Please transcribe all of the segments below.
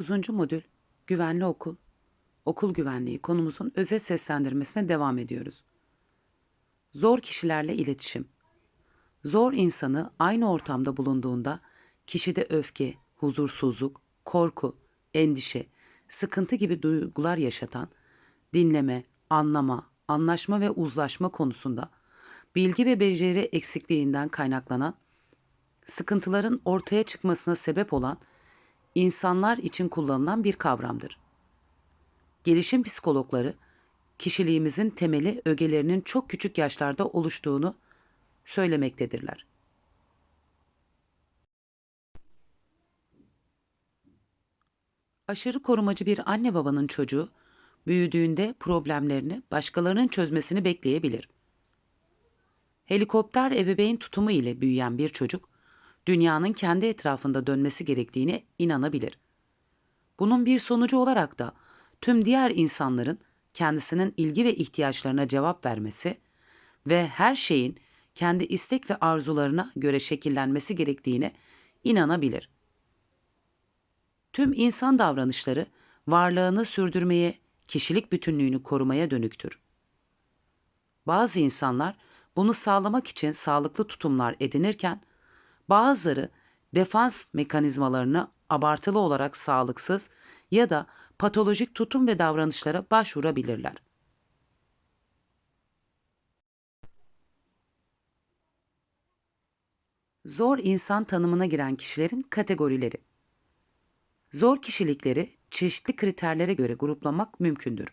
9. modül Güvenli Okul, Okul Güvenliği konumuzun özet seslendirmesine devam ediyoruz. Zor kişilerle iletişim. Zor insanı aynı ortamda bulunduğunda kişide öfke, huzursuzluk, korku, endişe, sıkıntı gibi duygular yaşatan, dinleme, anlama, anlaşma ve uzlaşma konusunda bilgi ve beceri eksikliğinden kaynaklanan sıkıntıların ortaya çıkmasına sebep olan insanlar için kullanılan bir kavramdır. Gelişim psikologları kişiliğimizin temeli ögelerinin çok küçük yaşlarda oluştuğunu söylemektedirler. Aşırı korumacı bir anne babanın çocuğu büyüdüğünde problemlerini başkalarının çözmesini bekleyebilir. Helikopter ebeveyn tutumu ile büyüyen bir çocuk dünyanın kendi etrafında dönmesi gerektiğine inanabilir. Bunun bir sonucu olarak da tüm diğer insanların kendisinin ilgi ve ihtiyaçlarına cevap vermesi ve her şeyin kendi istek ve arzularına göre şekillenmesi gerektiğine inanabilir. Tüm insan davranışları varlığını sürdürmeye, kişilik bütünlüğünü korumaya dönüktür. Bazı insanlar bunu sağlamak için sağlıklı tutumlar edinirken bazıları defans mekanizmalarını abartılı olarak sağlıksız ya da patolojik tutum ve davranışlara başvurabilirler. Zor insan tanımına giren kişilerin kategorileri. Zor kişilikleri çeşitli kriterlere göre gruplamak mümkündür.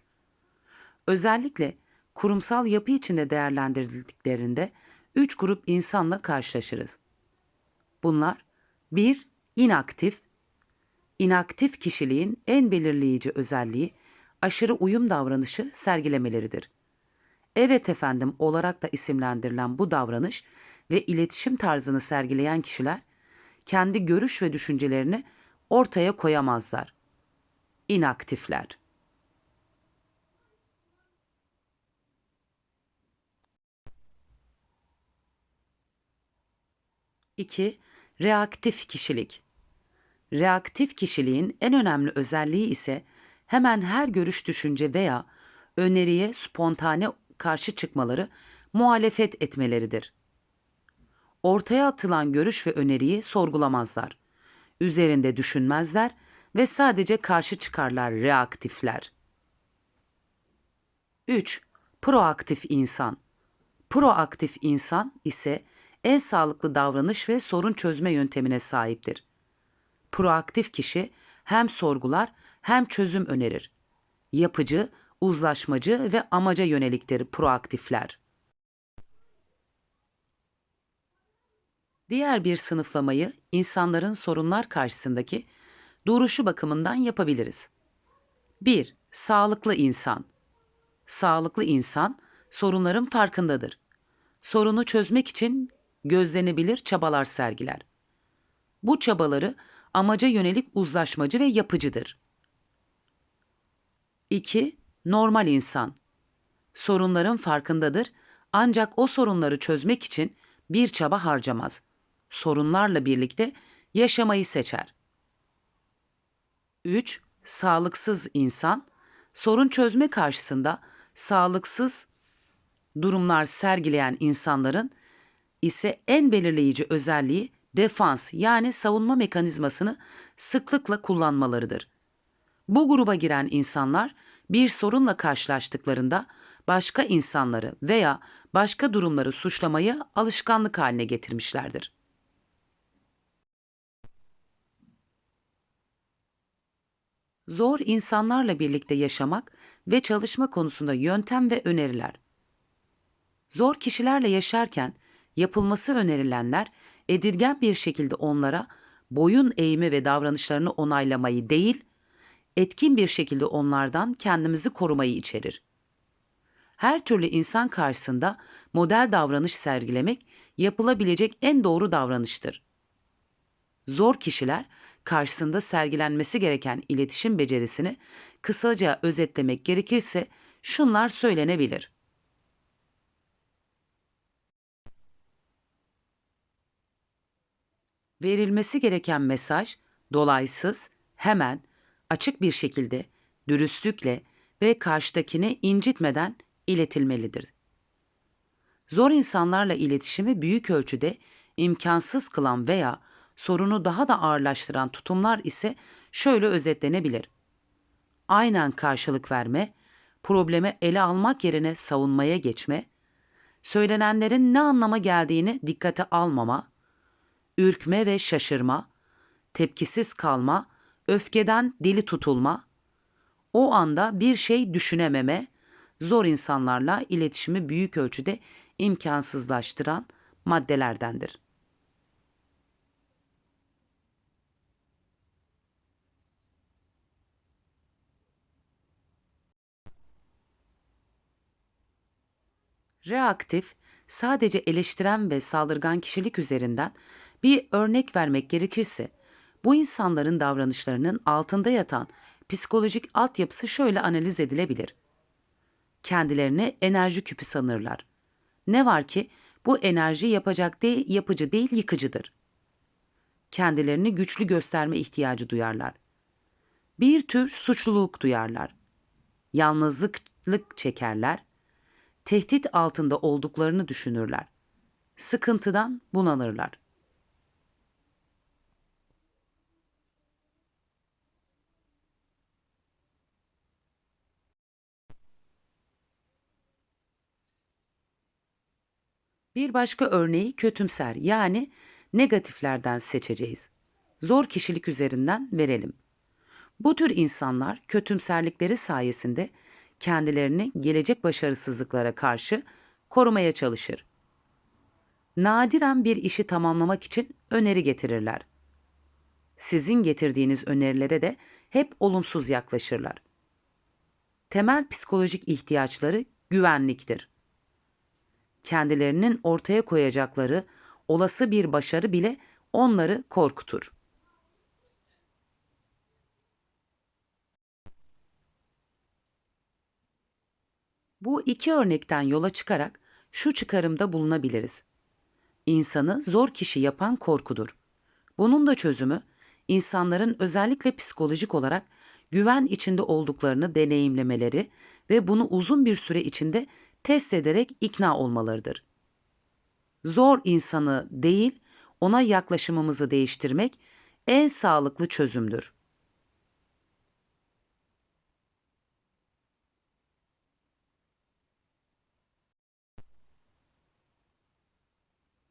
Özellikle kurumsal yapı içinde değerlendirildiklerinde üç grup insanla karşılaşırız. Bunlar 1. inaktif. İnaktif kişiliğin en belirleyici özelliği aşırı uyum davranışı sergilemeleridir. Evet efendim olarak da isimlendirilen bu davranış ve iletişim tarzını sergileyen kişiler kendi görüş ve düşüncelerini ortaya koyamazlar. İnaktifler. İki, reaktif kişilik. Reaktif kişiliğin en önemli özelliği ise hemen her görüş, düşünce veya öneriye spontane karşı çıkmaları, muhalefet etmeleridir. Ortaya atılan görüş ve öneriyi sorgulamazlar. Üzerinde düşünmezler ve sadece karşı çıkarlar reaktifler. 3. Proaktif insan. Proaktif insan ise en sağlıklı davranış ve sorun çözme yöntemine sahiptir. Proaktif kişi hem sorgular hem çözüm önerir. Yapıcı, uzlaşmacı ve amaca yöneliktir proaktifler. Diğer bir sınıflamayı insanların sorunlar karşısındaki duruşu bakımından yapabiliriz. 1. Sağlıklı insan. Sağlıklı insan sorunların farkındadır. Sorunu çözmek için gözlenebilir çabalar sergiler. Bu çabaları amaca yönelik uzlaşmacı ve yapıcıdır. 2. Normal insan. Sorunların farkındadır ancak o sorunları çözmek için bir çaba harcamaz. Sorunlarla birlikte yaşamayı seçer. 3. Sağlıksız insan. Sorun çözme karşısında sağlıksız durumlar sergileyen insanların ise en belirleyici özelliği defans yani savunma mekanizmasını sıklıkla kullanmalarıdır. Bu gruba giren insanlar bir sorunla karşılaştıklarında başka insanları veya başka durumları suçlamayı alışkanlık haline getirmişlerdir. Zor insanlarla birlikte yaşamak ve çalışma konusunda yöntem ve öneriler. Zor kişilerle yaşarken yapılması önerilenler edilgen bir şekilde onlara boyun eğimi ve davranışlarını onaylamayı değil, etkin bir şekilde onlardan kendimizi korumayı içerir. Her türlü insan karşısında model davranış sergilemek yapılabilecek en doğru davranıştır. Zor kişiler karşısında sergilenmesi gereken iletişim becerisini kısaca özetlemek gerekirse şunlar söylenebilir. Verilmesi gereken mesaj dolaysız, hemen, açık bir şekilde, dürüstlükle ve karşıdakini incitmeden iletilmelidir. Zor insanlarla iletişimi büyük ölçüde imkansız kılan veya sorunu daha da ağırlaştıran tutumlar ise şöyle özetlenebilir. Aynen karşılık verme, probleme ele almak yerine savunmaya geçme, söylenenlerin ne anlama geldiğini dikkate almama, ürkme ve şaşırma, tepkisiz kalma, öfkeden deli tutulma, o anda bir şey düşünememe, zor insanlarla iletişimi büyük ölçüde imkansızlaştıran maddelerdendir. Reaktif, sadece eleştiren ve saldırgan kişilik üzerinden bir örnek vermek gerekirse, bu insanların davranışlarının altında yatan psikolojik altyapısı şöyle analiz edilebilir. Kendilerini enerji küpü sanırlar. Ne var ki bu enerji yapacak değil, yapıcı değil, yıkıcıdır. Kendilerini güçlü gösterme ihtiyacı duyarlar. Bir tür suçluluk duyarlar. Yalnızlık çekerler. Tehdit altında olduklarını düşünürler. Sıkıntıdan bunalırlar. Bir başka örneği kötümser yani negatiflerden seçeceğiz. Zor kişilik üzerinden verelim. Bu tür insanlar kötümserlikleri sayesinde kendilerini gelecek başarısızlıklara karşı korumaya çalışır. Nadiren bir işi tamamlamak için öneri getirirler. Sizin getirdiğiniz önerilere de hep olumsuz yaklaşırlar. Temel psikolojik ihtiyaçları güvenliktir kendilerinin ortaya koyacakları olası bir başarı bile onları korkutur. Bu iki örnekten yola çıkarak şu çıkarımda bulunabiliriz. İnsanı zor kişi yapan korkudur. Bunun da çözümü insanların özellikle psikolojik olarak güven içinde olduklarını deneyimlemeleri ve bunu uzun bir süre içinde test ederek ikna olmalarıdır. Zor insanı değil, ona yaklaşımımızı değiştirmek en sağlıklı çözümdür.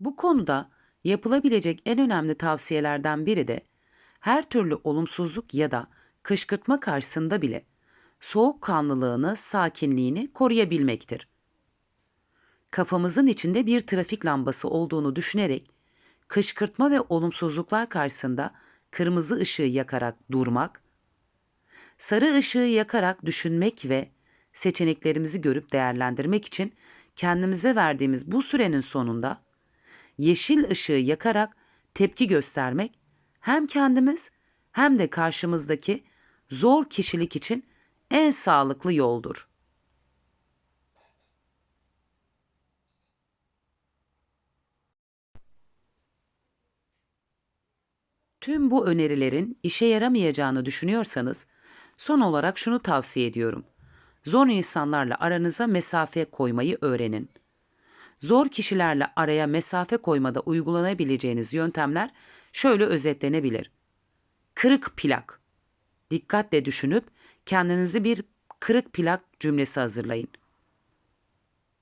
Bu konuda yapılabilecek en önemli tavsiyelerden biri de her türlü olumsuzluk ya da kışkırtma karşısında bile soğukkanlılığını, sakinliğini koruyabilmektir kafamızın içinde bir trafik lambası olduğunu düşünerek kışkırtma ve olumsuzluklar karşısında kırmızı ışığı yakarak durmak, sarı ışığı yakarak düşünmek ve seçeneklerimizi görüp değerlendirmek için kendimize verdiğimiz bu sürenin sonunda yeşil ışığı yakarak tepki göstermek hem kendimiz hem de karşımızdaki zor kişilik için en sağlıklı yoldur. Tüm bu önerilerin işe yaramayacağını düşünüyorsanız son olarak şunu tavsiye ediyorum. Zor insanlarla aranıza mesafe koymayı öğrenin. Zor kişilerle araya mesafe koymada uygulanabileceğiniz yöntemler şöyle özetlenebilir. Kırık plak. Dikkatle düşünüp kendinizi bir kırık plak cümlesi hazırlayın.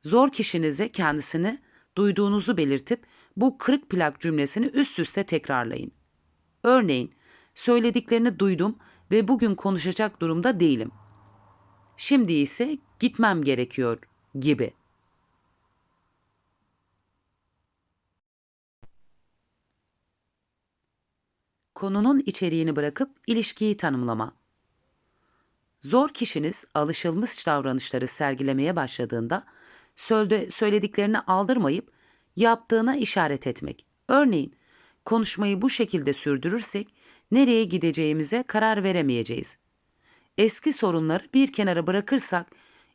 Zor kişinize kendisini duyduğunuzu belirtip bu kırık plak cümlesini üst üste tekrarlayın. Örneğin söylediklerini duydum ve bugün konuşacak durumda değilim. Şimdi ise gitmem gerekiyor gibi. Konunun içeriğini bırakıp ilişkiyi tanımlama. Zor kişiniz alışılmış davranışları sergilemeye başladığında söylediklerini aldırmayıp yaptığına işaret etmek. Örneğin konuşmayı bu şekilde sürdürürsek nereye gideceğimize karar veremeyeceğiz. Eski sorunları bir kenara bırakırsak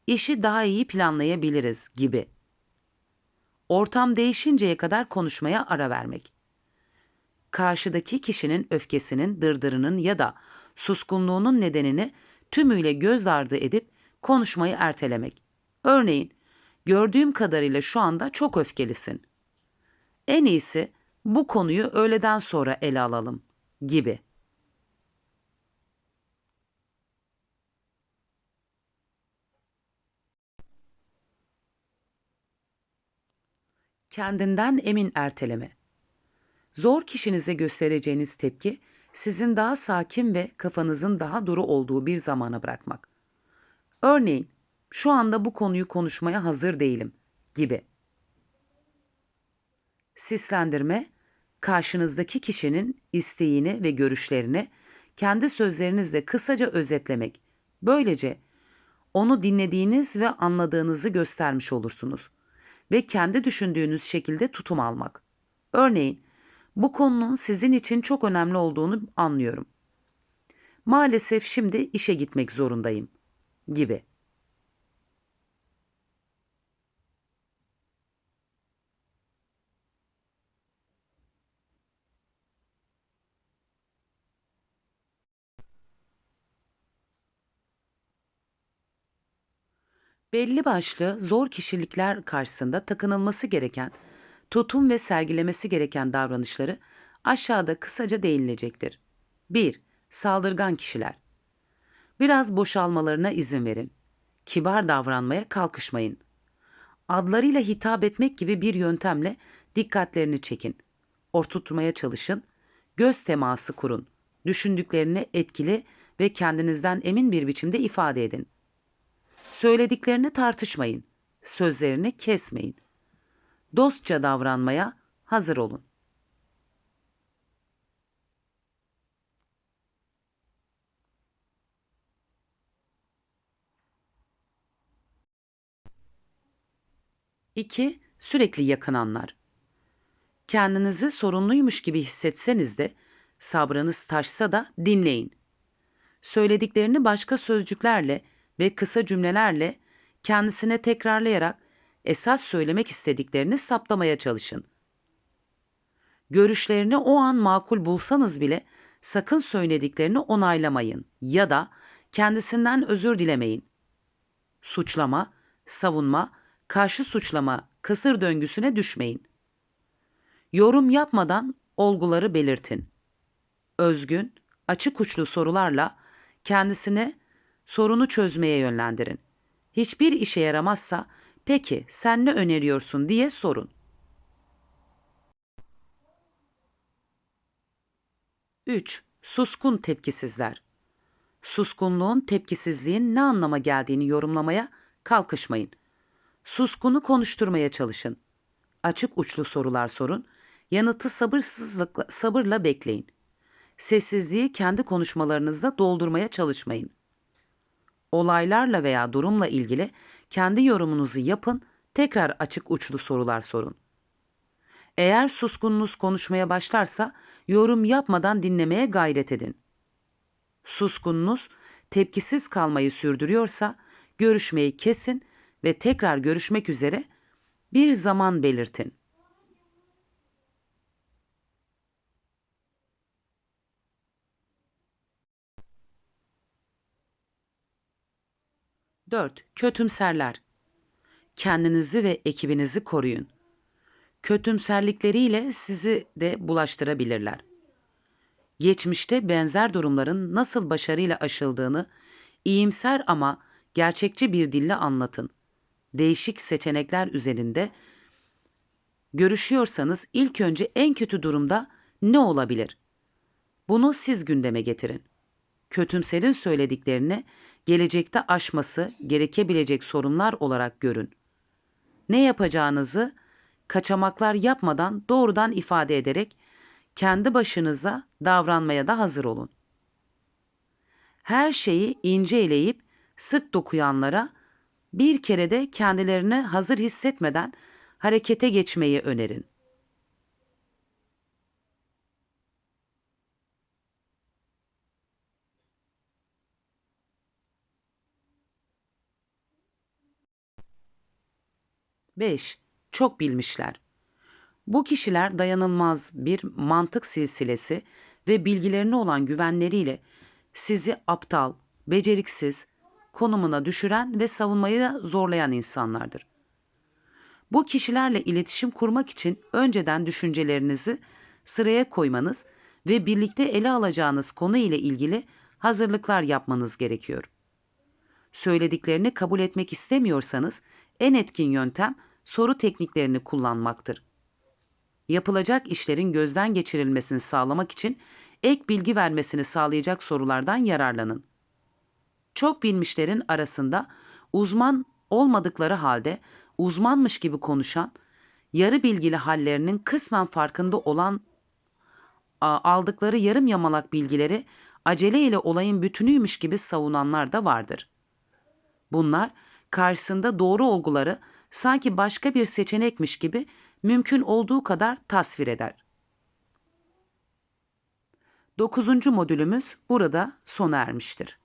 işi daha iyi planlayabiliriz gibi. Ortam değişinceye kadar konuşmaya ara vermek. Karşıdaki kişinin öfkesinin, dırdırının ya da suskunluğunun nedenini tümüyle göz ardı edip konuşmayı ertelemek. Örneğin, gördüğüm kadarıyla şu anda çok öfkelisin. En iyisi bu konuyu öğleden sonra ele alalım gibi. Kendinden emin erteleme. Zor kişinize göstereceğiniz tepki sizin daha sakin ve kafanızın daha duru olduğu bir zamana bırakmak. Örneğin, şu anda bu konuyu konuşmaya hazır değilim gibi. Sislendirme, karşınızdaki kişinin isteğini ve görüşlerini kendi sözlerinizle kısaca özetlemek. Böylece onu dinlediğiniz ve anladığınızı göstermiş olursunuz ve kendi düşündüğünüz şekilde tutum almak. Örneğin, bu konunun sizin için çok önemli olduğunu anlıyorum. Maalesef şimdi işe gitmek zorundayım gibi. Belli başlı zor kişilikler karşısında takınılması gereken, tutum ve sergilemesi gereken davranışları aşağıda kısaca değinilecektir. 1. Saldırgan kişiler. Biraz boşalmalarına izin verin. Kibar davranmaya kalkışmayın. Adlarıyla hitap etmek gibi bir yöntemle dikkatlerini çekin. Ortutmaya çalışın. Göz teması kurun. Düşündüklerini etkili ve kendinizden emin bir biçimde ifade edin. Söylediklerini tartışmayın. Sözlerini kesmeyin. Dostça davranmaya hazır olun. İki, sürekli yakınanlar. Kendinizi sorunluymuş gibi hissetseniz de sabrınız taşsa da dinleyin. Söylediklerini başka sözcüklerle ve kısa cümlelerle kendisine tekrarlayarak esas söylemek istediklerini saptamaya çalışın. Görüşlerini o an makul bulsanız bile sakın söylediklerini onaylamayın ya da kendisinden özür dilemeyin. Suçlama, savunma, karşı suçlama kısır döngüsüne düşmeyin. Yorum yapmadan olguları belirtin. Özgün, açık uçlu sorularla kendisine sorunu çözmeye yönlendirin. Hiçbir işe yaramazsa peki sen ne öneriyorsun diye sorun. 3. Suskun tepkisizler. Suskunluğun tepkisizliğin ne anlama geldiğini yorumlamaya kalkışmayın. Suskunu konuşturmaya çalışın. Açık uçlu sorular sorun. Yanıtı sabırsızlıkla, sabırla bekleyin. Sessizliği kendi konuşmalarınızda doldurmaya çalışmayın. Olaylarla veya durumla ilgili kendi yorumunuzu yapın, tekrar açık uçlu sorular sorun. Eğer suskununuz konuşmaya başlarsa yorum yapmadan dinlemeye gayret edin. Suskununuz tepkisiz kalmayı sürdürüyorsa görüşmeyi kesin ve tekrar görüşmek üzere bir zaman belirtin. Dört, kötümserler. Kendinizi ve ekibinizi koruyun. Kötümserlikleriyle sizi de bulaştırabilirler. Geçmişte benzer durumların nasıl başarıyla aşıldığını iyimser ama gerçekçi bir dille anlatın. Değişik seçenekler üzerinde görüşüyorsanız ilk önce en kötü durumda ne olabilir? Bunu siz gündeme getirin. Kötümserin söylediklerini gelecekte aşması gerekebilecek sorunlar olarak görün. Ne yapacağınızı kaçamaklar yapmadan doğrudan ifade ederek kendi başınıza davranmaya da hazır olun. Her şeyi ince eleyip sık dokuyanlara bir kere de kendilerini hazır hissetmeden harekete geçmeyi önerin. 5. Çok bilmişler. Bu kişiler dayanılmaz bir mantık silsilesi ve bilgilerine olan güvenleriyle sizi aptal, beceriksiz konumuna düşüren ve savunmayı zorlayan insanlardır. Bu kişilerle iletişim kurmak için önceden düşüncelerinizi sıraya koymanız ve birlikte ele alacağınız konu ile ilgili hazırlıklar yapmanız gerekiyor. Söylediklerini kabul etmek istemiyorsanız en etkin yöntem soru tekniklerini kullanmaktır. Yapılacak işlerin gözden geçirilmesini sağlamak için ek bilgi vermesini sağlayacak sorulardan yararlanın. Çok bilmişlerin arasında uzman olmadıkları halde uzmanmış gibi konuşan, yarı bilgili hallerinin kısmen farkında olan aldıkları yarım yamalak bilgileri aceleyle olayın bütünüymüş gibi savunanlar da vardır. Bunlar karşısında doğru olguları sanki başka bir seçenekmiş gibi mümkün olduğu kadar tasvir eder. Dokuzuncu modülümüz burada sona ermiştir.